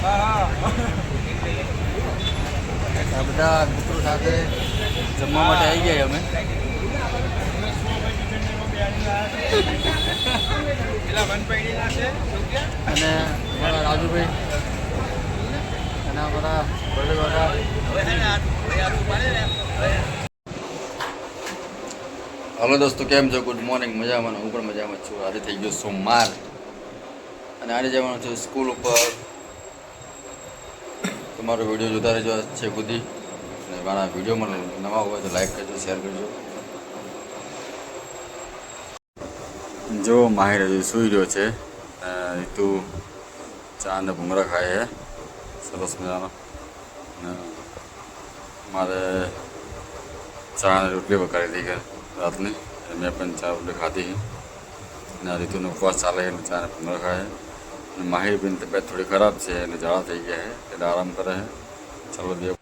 આ બધા મિત્રો સાથે જમવા માટે આવી ગયા અમે. અને અમારા રાજુભાઈ અને અમારા બધા હલો દોસ્તો કેમ છો? ગુડ મોર્નિંગ મજામાં હું પણ મજામાં છું. આજે થઈ ગયો સોમવાર. અને આજે જવાનું છે સ્કૂલ ઉપર. તમારો વીડિયો જોતા રહેજો છે સુધી અને મારા મને નવા હોય તો લાઈક કરજો શેર કરજો. જો માહિર હજુ સૂઈ રહ્યો છે. તું ચા ને ભૂંગળા ખાય છે. સરસ મજાનો. મારે ચા રોટલી વઘારી હતી રાતની. મેં પણ ચા રોટલી ખાધી અને ઋતુનો ઉપવાસ ચાલે એટલે ચા અને ભૂંગળા ખાય અને માહિર બેન તબિયત થોડી ખરાબ છે એટલે ઝાડા થઈ ગયા છે એટલે આરામ કરે છે ચાલો દે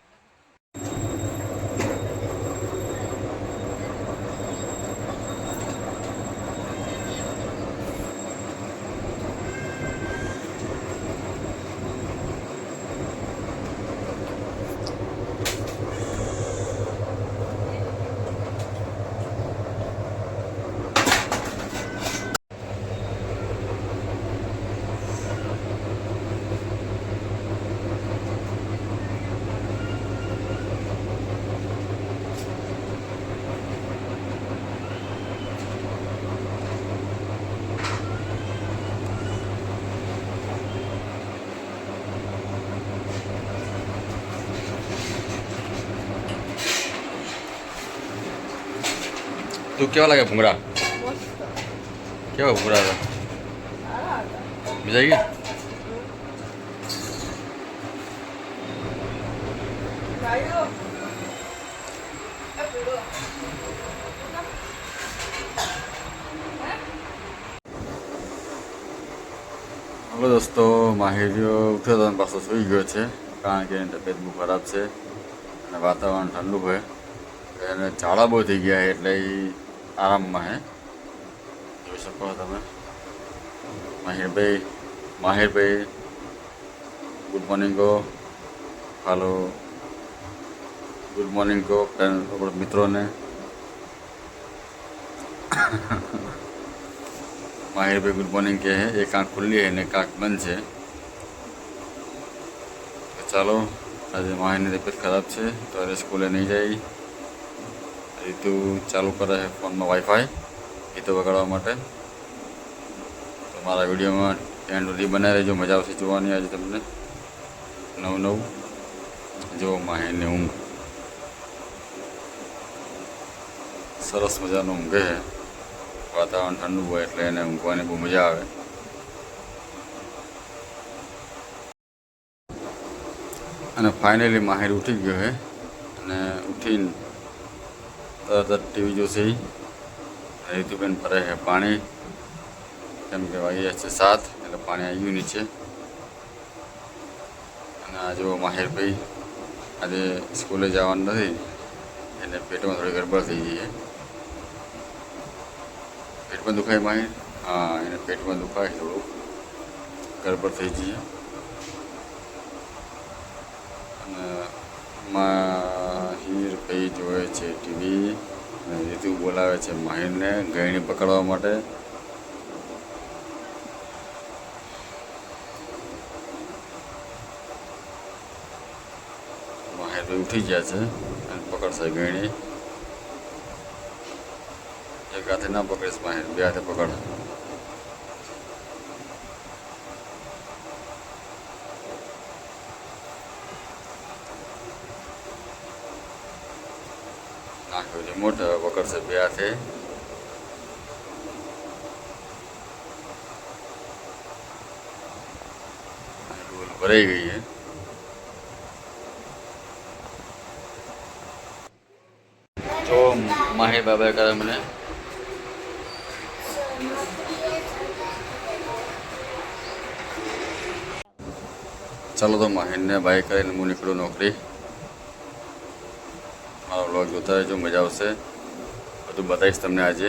તું કેવા લાગે ભૂંગળા કેવા ભૂંગળા હતા મજા ગયા હલો દોસ્તો માહિરીઓ ઉઠ્યો હતો પાછો સૂઈ ગયો છે, કારણ કે એની તબિયત બહુ ખરાબ છે અને વાતાવરણ ઠંડુ હોય. એને ઝાડા બહુ થઈ ગયા એટલે એ આરામમાં, હે? જોઈ શકો તમે. માહિરભાઈ માહિરભાઈ ગુડ મોર્નિંગ ગો હાલો ગુડ મોર્નિંગ ગો આપણા મિત્રોને. માહિરભાઈ ગુડ મોર્નિંગ કહે એક આંખ ખુલ્લી હે ને એક આંખ બંધ છે. ચાલો, આજે માહિરની તબિયત ખરાબ છે, તો આજે સ્કૂલે નહીં જાય. રીતુ ચાલુ કરે છે ફોનમાં વાઈફાઈ ગીતો વગાડવા માટે. તો મારા વિડીયોમાં એન્ડ સુધી બનાવી રહેજો. મજા આવશે જોવાની આજે તમને. નવું નવું. જો માહિરની ઊંઘ. સરસ મજાનું ઊંઘે છે. વાતાવરણ ઠંડુ હોય એટલે એને ઊંઘવાની બહુ મજા આવે. અને ફાઇનલી માહિર ઉઠી ગયો છે. અને ઉઠીને તરત જ ટીવી જોશે. રીતુબેન ભરે છે પાણી. કેમ કે વાગ્યા છે સાત, એટલે પાણી આવ્યું નીચે અને આ જો માહિરભાઈ, આજે સ્કૂલે જવાનું નથી, એટલે પેટમાં થોડી ગડબડ થઈ ગઈ છે. પેટમાં દુખાય માહિર? હા, એને પેટમાં દુખાય થોડું ગડબડ થઈ જઈએ અને માહિર ભાઈ જોવે છે ટીવી રીતુ બોલાવે છે માહિરને ગયણી પકડવા માટે. માહિર ઉઠી ગયા છે અને પકડશે ગયણી એક હાથે ના પકડીશ માહિર બે હાથે પકડ. નાખ્યો રિમોટ હવે પકડશે બે હાથે અને ડોલ ભરાઈ ગઈ છે જો માહી બાબા કરે મને ચાલો તો માહિરને બાય કરીને હું નીકળું નોકરી મારો બ્લોગ જોતા રહેજો મજા આવશે બધું બતાવીશ તમને આજે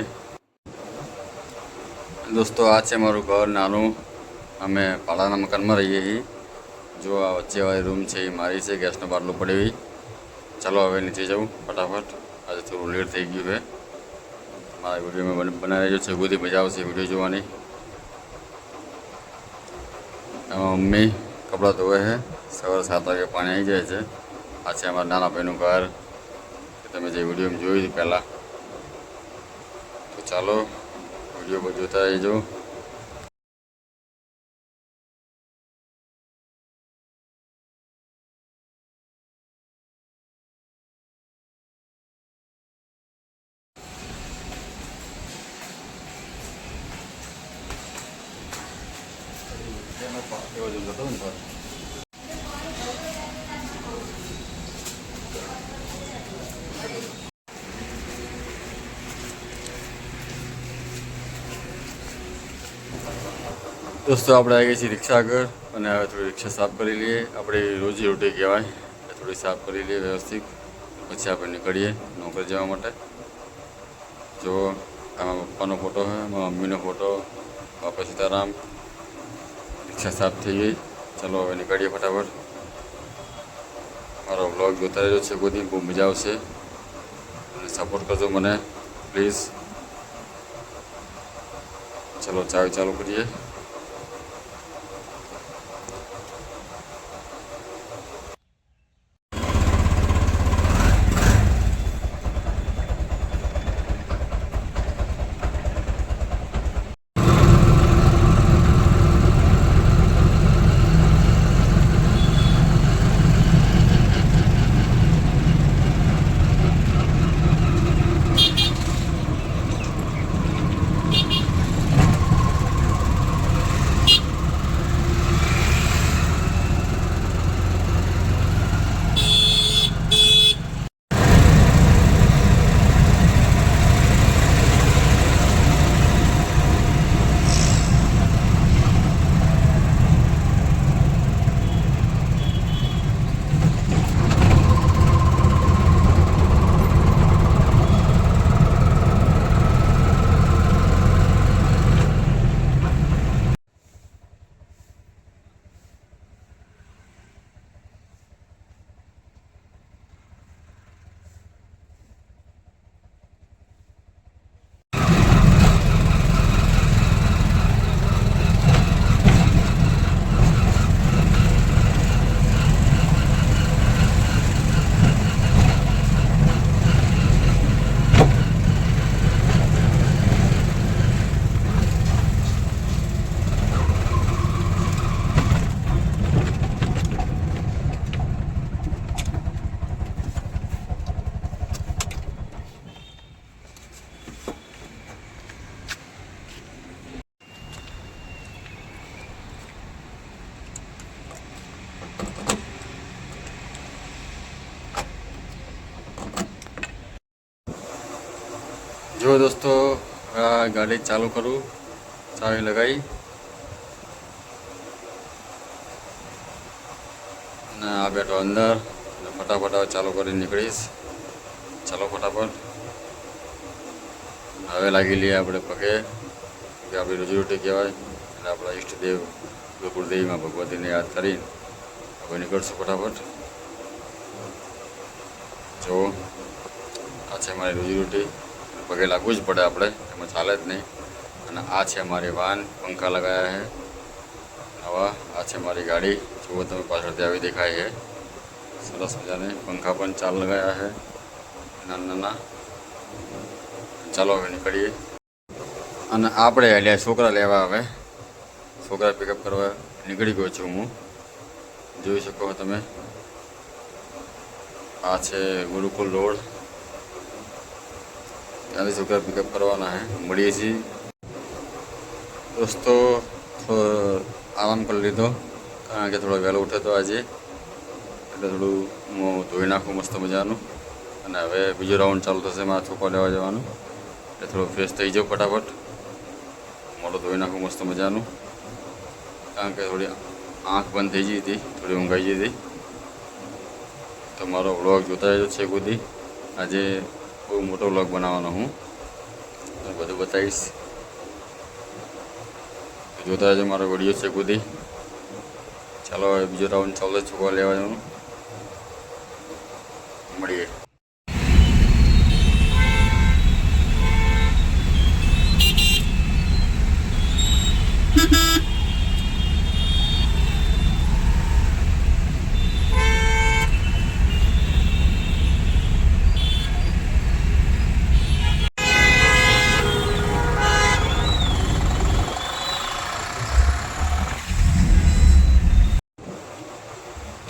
દોસ્તો આ છે મારું ઘર નાનું અમે પાડાના મકાનમાં રહીએ છીએ જો આ વચ્ચેવાળી રૂમ છે એ મારી છે ગેસનો બાટલો પડેવી ચાલો હવે નીચે જવું ફટાફટ આજે થોડું લેટ થઈ ગયું છે મારા વીડિયો મેં બનાવી રહ્યો છે બધી મજા આવશે વીડિયો જોવાની એમાં મમ્મી કપડાં ધોવે છે સવારે સાત વાગે પાણી આવી જાય છે આ છે અમારા નાના ભાઈનું ઘર કે તમે જે વીડિયો જોયું હતું પહેલાં, તો ચાલો વીડિયો બધું જોતા રહેજો એવો જ હતો ને દોસ્તો, આપણે આવી ગઈ છીએ રિક્ષા આગળ અને હવે થોડી રિક્ષા સાફ કરી લઈએ. આપણી રોજી રોટી કહેવાય થોડી સાફ કરી લઈએ વ્યવસ્થિત. પછી આપણે નીકળીએ નોકર જવા માટે. જો, આમાં પપ્પાનો ફોટો છે મારા મમ્મીનો ફોટો બાપા સીતારામ. રિક્ષા સાફ થઈ ગઈ. ચાલો, હવે નીકળીએ ફટાફટ. મારો બ્લોગ જોતા રહ્યો છે બધી બહુ મજા આવશે. અને સપોર્ટ કરજો મને પ્લીઝ ચલો, ચાવી ચાલુ કરીએ. જો દોસ્તો ગાડી ચાલુ કરું. ચાવી લગાવી અને આ બેઠો અંદર. અને ફટાફટ ચાલુ કરી નીકળીશ. ચાલો ફટાફટ. હવે લાગી લઈએ આપણે પગે. કે આપણી રોજીરોટી કહેવાય. એટલે આપણા ઈષ્ટદેવ, ગોકુળદેવીમાં ભગવતીને યાદ કરીને હવે નીકળશું ફટાફટ. જો આ છે મારી રોજીરોટી. પગે લાગવું જ પડે આપણે, એમાં ચાલે જ નહીં. અને આ છે મારી વાન, પંખા લગાવ્યા છે. નવા આ છે મારી ગાડી. જુઓ તમે પાછળથી આવી દેખાય છે. સરસ મજાની પંખા પણ ચાલ લગાવ્યા છે. નાના નાના. ચાલો હવે નીકળીએ. અને આપણે એટલે છોકરા લેવા હવે છોકરા પિકઅપ કરવા નીકળી ગયો છું હું. જોઈ શકો તમે. આ છે ગુરુકુલ રોડ. ત્યાંથી છોકરા પિકઅપ કરવાના હે, મળીએ છીએ. દોસ્તો થોડો આરામ કરી લીધો, કારણ કે થોડો વહેલો ઉઠ્યો હતો આજે. એટલે થોડું હું ધોઈ નાખું મસ્ત મજાનું. અને હવે બીજો રાઉન્ડ ચાલુ થશે, મારા છોકરા લેવા જવાનું. એટલે થોડું ફ્રેશ થઈ જાઉં ફટાફટ. મોઢું ધોઈ નાખું મસ્ત મજાનું. કારણ કે થોડી આંખ બંધ થઈ ગઈ હતી, થોડી ઊંઘાઈ ગઈ હતી. તો મારો વ્લોગ જોતા રહ્યો છે સુધી. આજે બહુ મોટો વ્લોગ બનાવવાનો હું. બધું બતાવીશ. જોતા જ મારો વીડિયો છે કુદી ચાલો હવે બીજો રાઉન્ડ ચાલો છોકરા લેવા જવાનું. મળીએ.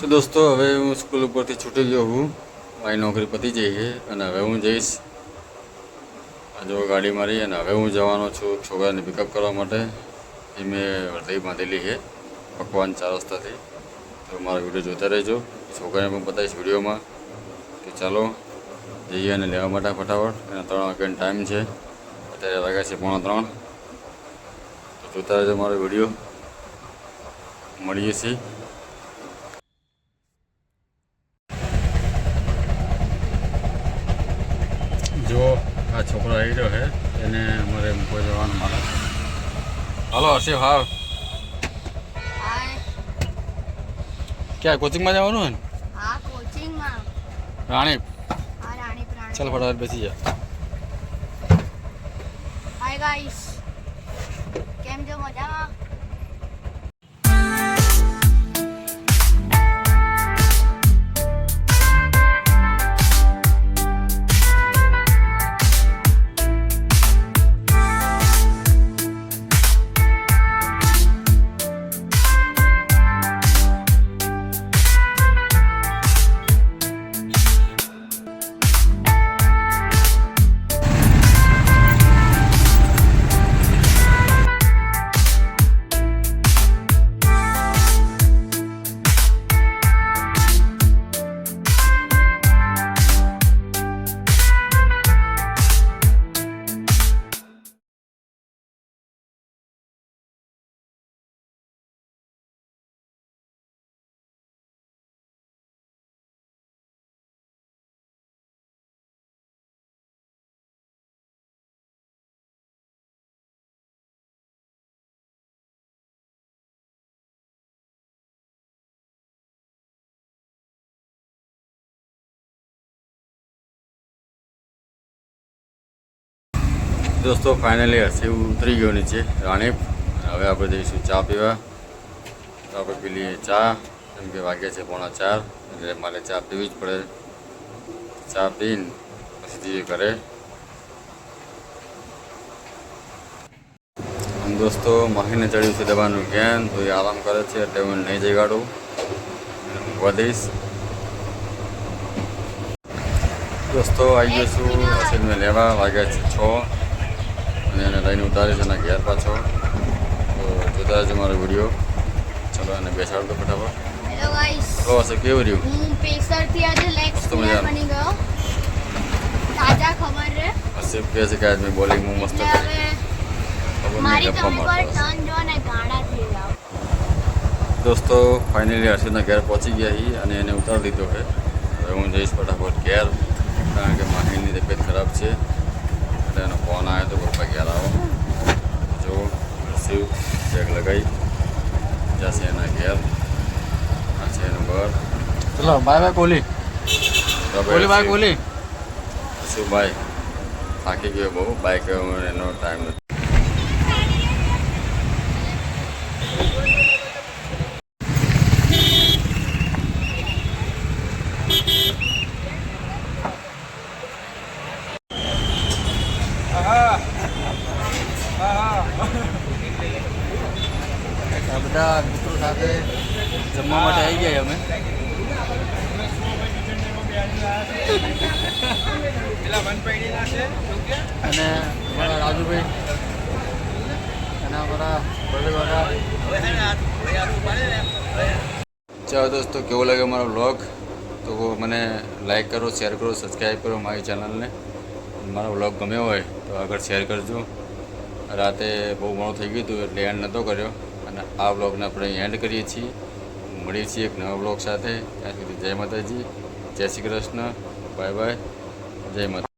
દોસ્તો, હવે હું સ્કૂલ ઉપરથી છૂટી ગયો હું. મારી નોકરી પતી જઈ છે અને હવે હું જઈશ. જો ગાડી મારી અને હવે હું જવાનો છું છોકરાને પિકઅપ કરવા માટે. એ મેં વર્ધી બાંધેલી છે, પકવાન ચાર રસ્તાથી. તો મારો વીડિયો જોતા રહેજો. છોકરાને પણ બતાવીશ વિડીયોમાં. તો ચાલો, જઈએ અને લેવા માટે ફટાફટ. એના ત્રણ વાગ્યાનો ટાઈમ છે. અત્યારે વાગ્યા છે પોણા ત્રણ. તો જોતા રહેજો મારો વીડિયો. મળીએ છીએ જો આ છોકરો આવી રહ્યો છે એને અમારે મૂકવા જવાનું મારે હાલો હર્ષિવ હાવ. હાય. ક્યાં કોચિંગમાં જવાનું હોય ને? હા કોચિંગમાં. રાણી હા રાણી પ્રાણી ચાલ ફટાફટ બેસી જા. હાય ગાઈસ કેમ છો? મજામાં? દોસ્તો ફાઇનલી હસી ઉતરી ગયો નીચે. રાણીપ હવે આપણે જઈશું ચા પીવા. તો આપણે પી લઈએ ચા. કેમ કે વાગ્યા છે પોણા ચાર એટલે મારે ચા પીવી જ પડે. ચા પીને પછી જઈએ ઘરે. દોસ્તો માહીને ચડ્યું છે દવાનું જ્ઞાન તો એ આરામ કરે છે એટલે હું નહીં જગાડું. ઊંઘવા દઈશ. દોસ્તો આવી ગયો છું અશ્વિનને લેવા વાગ્યા છે છ. લઈને ઉતારે છે એના ઘેર પાછો તો જોતા જ મારો વીડિયો. ચલો એને બેસાડ દો ફટાફટ. હેલો ગાઈસ તો હશે કેવું રહ્યું? હું પેસરથી આજે લેગ મસ્ત સ્પિનર મજાનું. બની ગયો. તાજા ખબર છે. હસીફ કે છે કે આજ મેં બોલિંગમાં મસ્ત કરી. નહીં મારી તમે પર ટર્ન જો ને ગાડા થઈ જાવ દોસ્તો ફાઇનલી હર્ષિદના ઘેર પહોંચી ગયા હી અને એને ઉતારી દીધો કે હવે હું જઈશ ફટાફટ ઘેર કારણ કે માહિની તબિયત ખરાબ છે. એટલે એનો ફોન આવ્યો તો પપ્પા ઘેર આવો. જો શિવ ચેક લગાવી જશે એના ઘેર. આ છે એનું ઘર ચલો bye bye Kohli. Kohli bye Kohli. શિવભાઈ થાકી ગયો બહુ. બાઇક એનો ટાઈમ નથી આ બધા મિત્રો સાથે જમવા માટે આવી ગયા અમે. અને મારા રાજુભાઈ. અને અમારા ચાલો દોસ્તો કેવો લાગે મારો બ્લોગ તો મને લાઈક કરો શેર કરો સબસ્ક્રાઈબ કરો મારી ચેનલને મારો બ્લોગ ગમ્યો હોય તો આગળ શેર કરજો. રાતે બહુ મોડું થઈ ગયું હતું એટલે એન્ડ નહોતો કર્યો. અને આ બ્લોગને આપણે એન્ડ કરીએ છીએ. મળીએ છીએ એક નવા બ્લોગ સાથે. ત્યાં સુધી જય માતાજી. જય શ્રી કૃષ્ણ. Bye bye. જય માતા